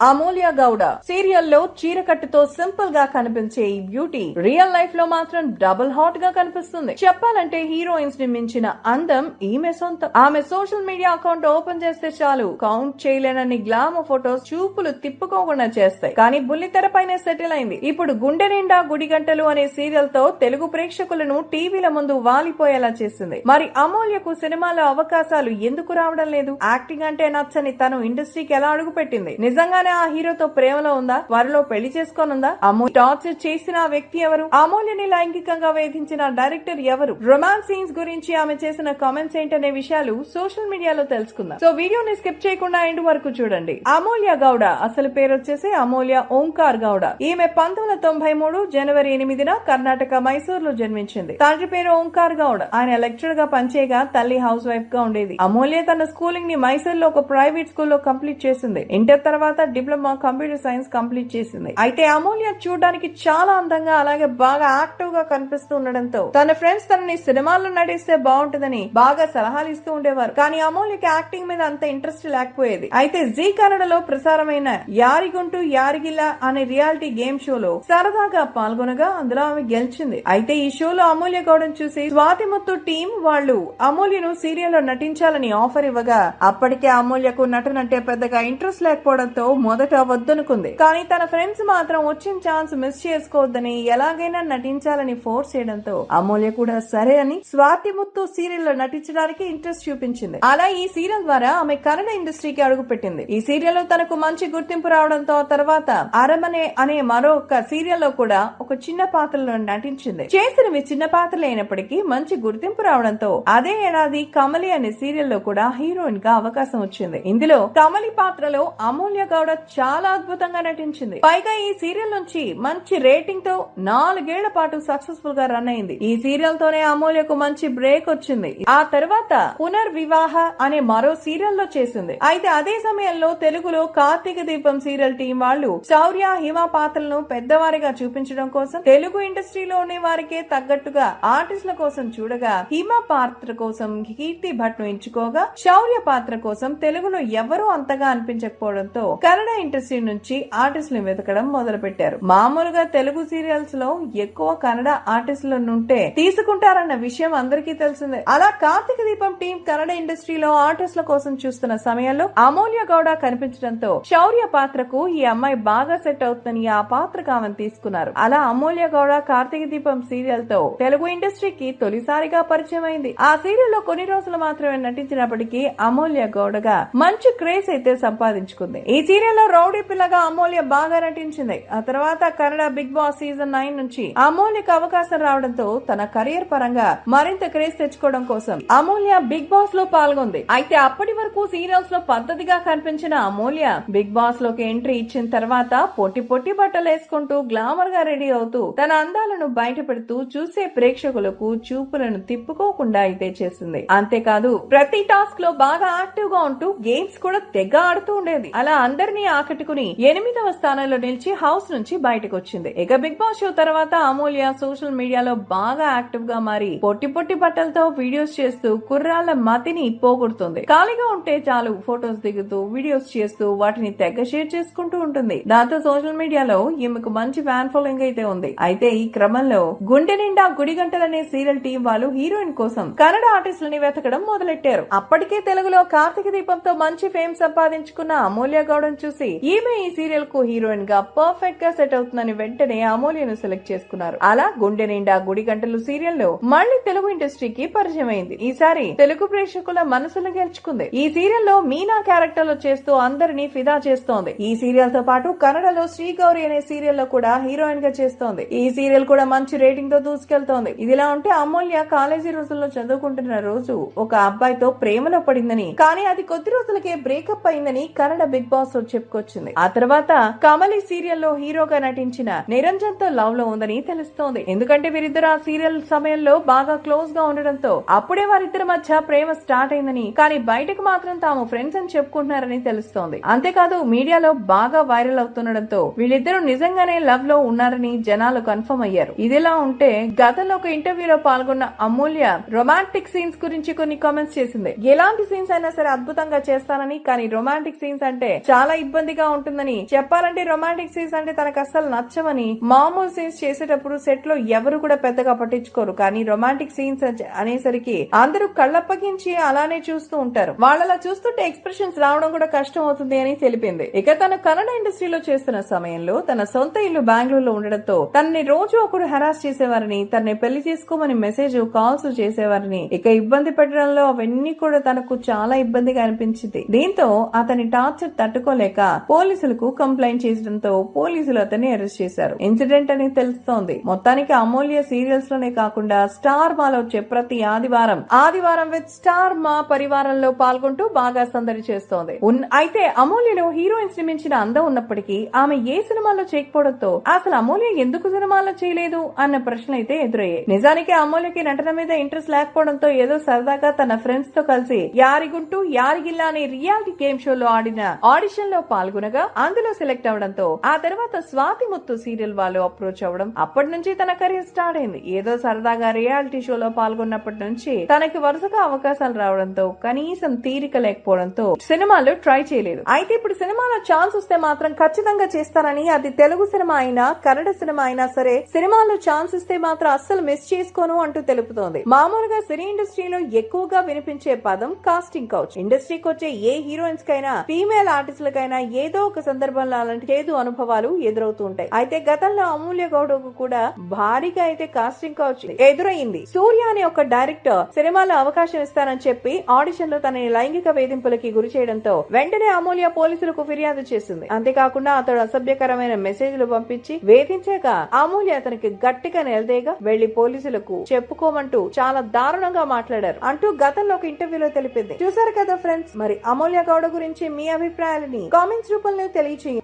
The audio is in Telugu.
అమూల్య గౌడ సీరియల్లో చీరకట్టుతో సింపుల్గా కనిపించే ఈ బ్యూటీ రియల్ లైఫ్లో మాత్రం డబుల్ హాట్గా కనిపిస్తుంది. చెప్పాలంటే హీరోయిన్స్ని మించిన అందం ఈమె సొంతం. ఆమె సోషల్ మీడియా అకౌంట్ ఓపెన్ చేస్తే చాలు కౌంట్ చేయలేనన్ని గ్లామ ఫొటోస్ చూపులు తిప్పుకోకుండా చేస్తాయి. కానీ బుల్లితెర పైన సెటిల్ అయింది. ఇప్పుడు గుండె నిండా గుడి గంటలు అనే సీరియల్తో తెలుగు ప్రేక్షకులను టీవీల ముందు వాలిపోయేలా చేసింది. మరి అమూల్యకు సినిమాలో అవకాశాలు ఎందుకు రావడం లేదు? యాక్టింగ్ అంటే నచ్చని తను ఇండస్ట్రీకి ఎలా అడుగు పెట్టింది నిజంగానే ఆ హీరోతో ప్రేమలో ఉందా? వారిలో పెళ్ళి చేసుకోనుందా? అమూల్ టార్చర్ చేసిన వ్యక్తి ఎవరు? అమూల్యని లైంగికంగా వేధించిన డైరెక్టర్ ఎవరు? రొమాన్స్ సీన్స్ గురించి ఆమె చేసిన కామెంట్స్ ఏంటనే విషయాలు సోషల్ మీడియాలో తెలుసుకుందాం. సో వీడియోని స్కిప్ చేయకుండా ఎండ్ వరకు చూడండి. అమూల్య గౌడ. అసలు పేరు వచ్చేసి అమూల్య ఓంకార్ గౌడ. ఈమె పంతొమ్మిది తొంభై మూడు జనవరి ఎనిమిదిన కర్ణాటక మైసూర్లో జన్మించింది. తండ్రి పేరు ఓంకార్ గౌడ. ఆయన లెక్చరర్గా పనిచేయగా తల్లి హౌస్ వైఫ్గా ఉండేది. అమూల్య తన స్కూలింగ్ని మైసూర్లో ఒక ప్రైవేట్ స్కూల్లో కంప్లీట్ చేసింది. ఇంటర్ తర్వాత డిప్లొమా కంప్యూటర్ సైన్స్ కంప్లీట్ చేసింది. అయితే అమూల్య చూడడానికి చాలా అందంగా అలాగే బాగా యాక్టివ్గా కనిపిస్తూ ఉండడంతో తన ఫ్రెండ్స్ తనని సినిమాల్లో నటిస్తే బాగుంటుందని బాగా సలహాలు ఇస్తూ ఉండేవారు. కానీ అమూల్యకి యాక్టింగ్ మీద అంత ఇంట్రెస్ట్ లేకపోయేది. అయితే జీ కన్నడలో ప్రసారమైన యారిగుంటూ యారిగిల్ల అనే రియాలిటీ గేమ్ షోలో సరదాగా పాల్గొనగా అందులో ఆమె గెలిచింది. అయితే ఈ షోలో అమూల్య గౌడం చూసి స్వాతి ముత్తు టీం వాళ్ళు అమూల్యను సీరియల్లో నటించాలని ఆఫర్ ఇవ్వగా అప్పటికే అమూల్యకు నటనంటే పెద్దగా ఇంట్రెస్ట్ లేకపోవడంతో మొదట వద్దనుకుంది కానీ తన ఫ్రెండ్స్ మాత్రం వచ్చిన ఛాన్స్ మిస్ చేసుకోవద్దని ఎలాగైనా నటించాలని ఫోర్స్ చేయడంతో అమూల్య కూడా సరే అని స్వాతి ముత్తు సీరియల్లో నటించడానికి ఇంట్రెస్ట్ చూపించింది. అలా ఈ సీరియల్ ద్వారా ఆమె కన్నడ ఇండస్ట్రీకి అడుగు పెట్టింది ఈ సీరియల్లో తనకు మంచి గుర్తింపు రావడంతో తర్వాత అరమనే అనే మరొక సీరియల్లో కూడా ఒక చిన్న పాత్రలో నటించింది. చేసినవి చిన్న పాత్రలు అయినప్పటికీ మంచి గుర్తింపు రావడంతో అదే ఏడాది కమలి అనే సీరియల్లో కూడా హీరోయిన్గా అవకాశం వచ్చింది. ఇందులో కమలి పాత్రలో అమూల్య గౌడ చాలా అద్భుతంగా నటించింది. పైగా ఈ సీరియల్ నుంచి మంచి రేటింగ్తో నాలుగేళ్ళ పాటు సక్సెస్ఫుల్గా రన్ అయింది. ఈ సీరియల్ తోనే అమూల్యకు మంచి బ్రేక్ వచ్చింది. ఆ తర్వాత పునర్వివాహ అనే మరో సీరియల్లో చేసింది. అయితే అదే సమయంలో తెలుగులో కార్తీక దీపం సీరియల్ టీం వాళ్ళు శౌర్య హిమ పాత్రలను పెద్దవారిగా చూపించడం కోసం తెలుగు ఇండస్ట్రీలో ఉండే వారికే తగ్గట్టుగా ఆర్టిస్టుల కోసం చూడగా హిమ పాత్ర కోసం కీర్తి భట్ను ఎంచుకోగా శౌర్య పాత్ర కోసం తెలుగులో ఎవరూ అంతగా అనిపించకపోవడంతో కన్నడ ఇండస్ట్రీ నుంచి ఆర్టిస్టులు వెతకడం మొదలు పెట్టారు మామూలుగా తెలుగు సీరియల్స్లో ఎక్కువ కన్నడ ఆర్టిస్టుల నుంటే తీసుకుంటారన్న విషయం అందరికీ తెలిసిందే. అలా కార్తీక దీపం టీం కన్నడ ఇండస్ట్రీలో ఆర్టిస్టుల కోసం చూస్తున్న సమయంలో అమూల్య గౌడ కనిపించడంతో శౌర్య పాత్రకు ఈ అమ్మాయి బాగా సెట్ అవుతుందని ఆ పాత్రకు ఆమెను తీసుకున్నారు. అలా అమూల్య గౌడ కార్తీక దీపం సీరియల్తో తెలుగు ఇండస్ట్రీకి తొలిసారిగా పరిచయం అయింది ఆ సీరియల్లో కొన్ని రోజులు మాత్రమే నటించినప్పటికీ అమూల్య గౌడగా మంచి క్రేజ్ అయితే సంపాదించుకుంది. ఈ సీరియల్ లో రౌడీ పిల్లగా అమూల్య బాగా నటించింది. ఆ తర్వాత Kannada big boss season nine నుంచి అమూల్యకు అవకాశం రావడంతో తన కెరియర్ పరంగా మరింత క్రేజ్ తెచ్చుకోవడం కోసం అమూల్య బిగ్ బాస్లో పాల్గొంది. అయితే అప్పటి వరకు సీరియల్స్లో పద్ధతిగా కనిపించిన అమూల్య బిగ్ బాస్లోకి ఎంట్రీ ఇచ్చిన తర్వాత పొట్టి పొట్టి బట్టలు వేసుకుంటూ గ్లామర్గా రెడీ అవుతూ తన అందాలను బయట పెడుతూ చూసే ప్రేక్షకులకు చూపులను తిప్పుకోకుండా అయితే చేసింది. అంతేకాదు ప్రతి టాస్క్లో బాగా యాక్టివ్గా ఉంటూ గేమ్స్ కూడా తెగ ఆడుతూ ఉండేది. అలా అందరినీ ఆకట్టుకుని ఎనిమిదవ స్థానంలో నిలిచి హౌస్ నుంచి బయటకు వచ్చింది ఇక బిగ్ బాస్ షో తర్వాత అమూల్య సోషల్ మీడియాలో బాగా యాక్టివ్గా మారి పొట్టి పొట్టి బట్టలతో వీడియోస్ చేస్తూ కుర్రాళ్ళ మతిని పోగొడుతుంది. ఖాళీగా ఉంటే చాలు ఫొటోస్ దిగుతూ వీడియోస్ చేస్తూ వాటిని తెగ షేర్ చేసుకుంటూ ఉంటుంది. దాంతో సోషల్ మీడియాలో ఈమెకు మంచి ఫ్యాన్ ఫాలోయింగ్ అయితే ఉంది. అయితే ఈ క్రమంలో గుండె నిండా గుడి గంటలనే సీరియల్ టీం వాళ్ళు హీరోయిన్ కోసం కన్నడ ఆర్టిస్టులని వెతకడం మొదలెట్టారు. అప్పటికే తెలుగులో కార్తీక దీపంతో మంచి ఫేమ్ సంపాదించుకున్న అమూల్య గౌడను చూసి ఈమె ఈ సీరియల్కు హీరోయిన్గా పర్ఫెక్ట్గా సెట్ అవుతుందని వెంటనే అమూల్యను సెలెక్ట్ చేసుకున్నారు. అలా గుండె నిండా గుడి గంటలు సీరియల్లో మళ్ళీ తెలుగు ఇండస్ట్రీకి పరిచయం అయింది ఈసారి తెలుగు ప్రేక్షకుల మనసులు గెలుచుకుంది. ఈ సీరియల్లో మీనా క్యారెక్టర్లో చేస్తూ అందరినీ ఫిదా చేస్తోంది. ఈ సీరియల్తో పాటు కన్నడలో శ్రీ గౌరి అనే సీరియల్లో కూడా హీరోయిన్గా చేస్తోంది. ఈ సీరియల్ కూడా మంచి రేటింగ్తో దూసుకెళ్తోంది. ఇదిలా ఉంటే అమూల్య కాలేజీ రోజుల్లో చదువుకుంటున్న రోజు ఒక అబ్బాయితో ప్రేమలో పడిందని కానీ అది కొద్ది రోజులకే బ్రేకప్ అయిందని కన్నడ బిగ్ బాస్ వచ్చి చెప్పుకొచ్చింది. ఆ తర్వాత కమలి సీరియల్లో హీరోగా నటించిన నిరంజన్తో లవ్లో ఉందని తెలుస్తోంది. ఎందుకంటే వీరిద్దరు ఆ సీరియల్ సమయంలో బాగా క్లోజ్గా ఉండడంతో అప్పుడే వారిద్దరి మధ్య ప్రేమ స్టార్ట్ అయిందని కానీ బయటకు మాత్రం తాము ఫ్రెండ్స్ అని చెప్పుకుంటున్నారని తెలుస్తోంది. అంతేకాదు మీడియాలో బాగా వైరల్ అవుతుండడంతో వీళ్ళిద్దరూ నిజంగానే లవ్లో ఉన్నారని జనాలు కన్ఫర్మ్ అయ్యారు. ఇదిలా ఉంటే గతంలో ఒక ఇంటర్వ్యూలో పాల్గొన్న అమూల్య రొమాంటిక్ సీన్స్ గురించి కొన్ని కామెంట్స్ చేసింది. ఎలాంటి సీన్స్ అయినా సరే అద్భుతంగా చేస్తానని కానీ రొమాంటిక్ సీన్స్ అంటే చాలా ఇబ్బందిగా ఉంటుందని. చెప్పాలంటే రొమాంటిక్ సీన్స్ అంటే తనకు అస్సలు నచ్చవని మామూలు సీన్స్ చేసేటప్పుడు సెట్లో ఎవరు కూడా పెద్దగా పట్టించుకోరు. కానీ రొమాంటిక్ సీన్స్ అనేసరికి అందరూ కళ్ళప్పగించి అలానే చూస్తూ ఉంటారు. వాళ్ళలా చూస్తుంటే ఎక్స్ప్రెషన్స్ రావడం కూడా కష్టం అవుతుంది అని తెలిపింది. ఇక తను కన్నడ ఇండస్ట్రీలో చేస్తున్న సమయంలో తన సొంత ఇల్లు బెంగళూరులో ఉండడంతో తనని రోజు ఒకరు హెరాస్ చేసేవారని తనని పెళ్ళి చేసుకోమని మెసేజ్ కాల్స్ చేసేవారని. ఇక ఇబ్బంది పెట్టడంలో అవన్నీ కూడా తనకు చాలా ఇబ్బందిగా అనిపించింది. దీంతో అతని టార్చర్ తట్టుకోలేక పోలీసులకు కంప్లైంట్ చేసడంతో పోలీసులు అతన్ని అరెస్ట్ చేశారు. ఇన్సిడెంట్ అని తెలుస్తోంది. మొత్తానికి అమూల్య సీరియల్స్లోనే కాకుండా స్టార్ మాలో వచ్చే ప్రతి ఆదివారం ఆదివారం విత్ స్టార్ మా పరివారంలో పాల్గొంటూ బాగా సందడి చేస్తోంది. అయితే అమూల్యలో హీరోయిన్స్ని మించిన అందం ఉన్నప్పటికీ ఆమె ఏ సినిమాలో చేయకపోవడంతో అసలు అమూల్య ఎందుకు సినిమాలో చేయలేదు అన్న ప్రశ్న అయితే ఎదురయ్యాయి. నిజానికి అమూల్యకి నటన మీద ఇంట్రెస్ట్ లేకపోవడంతో ఏదో సరదాగా తన ఫ్రెండ్స్తో కలిసి యారిగుంటూ యారిగిల్లా అనే రియాలిటీ గేమ్ షోలో ఆడిన ఆడిషన్లో పాల్గొనగా అందులో సెలెక్ట్ అవడంతో ఆ తర్వాత స్వాతి ముత్తు సీరియల్ వాళ్ళు అప్రోచ్ అవ్వడం అప్పటి నుంచి తన కెరీర్ స్టార్ట్ అయింది. ఏదో సరదాగా రియాలిటీ షోలో పాల్గొన్నప్పటి నుంచి తనకి వరుసగా అవకాశాలు రావడంతో కనీసం తీరిక లేకపోవడంతో సినిమాలు ట్రై చేయలేదు. అయితే ఇప్పుడు సినిమాలో ఛాన్స్ వస్తే మాత్రం ఖచ్చితంగా చేస్తానని అది తెలుగు సినిమా అయినా కన్నడ సినిమా అయినా సరే సినిమాలో ఛాన్స్ ఇస్తే మాత్రం అస్సలు మిస్ చేసుకోను అంటూ తెలుపుతోంది. మామూలుగా సినీ ఇండస్ట్రీలో ఎక్కువగా వినిపించే పదం కాస్టింగ్ కౌచ్ ఇండస్ట్రీకి వచ్చే ఏ హీరోయిన్స్ కైనా ఫీమేల్ ఆర్టిస్టులకైనా ఏదో ఒక సందర్భంలో అలాంటి చేదు అనుభవాలు ఎదురవుతూ ఉంటాయి. అయితే గతంలో అమూల్య గౌడకు కూడా భారీగా అయితే కాస్టింగ్ కౌచ్ ఎదురైంది సూర్య అనే ఒక డైరెక్టర్ సినిమాలో అవకాశం ఇస్తానని చెప్పి ఆడిషన్లో తనని లైంగిక వేధింపులకి గురి చేయడంతో వెంటనే అమూల్య పోలీసులకు ఫిర్యాదు చేసింది. అంతేకాకుండా అతడు అసభ్యకరమైన మెసేజ్లు పంపించి వేధించాక అమూల్య అతనికి గట్టిగా నిలదేగా వెళ్ళి పోలీసులకు చెప్పుకోమంటూ చాలా దారుణంగా మాట్లాడారు అంటూ గతంలో ఒక ఇంటర్వ్యూలో తెలిపింది. చూసారు కదా ఫ్రెండ్స్ మరి అమూల్య గౌడ గురించి మీ అభిప్రాయాలని కామెంట్స్ రూపంలో తెలియచేయండి.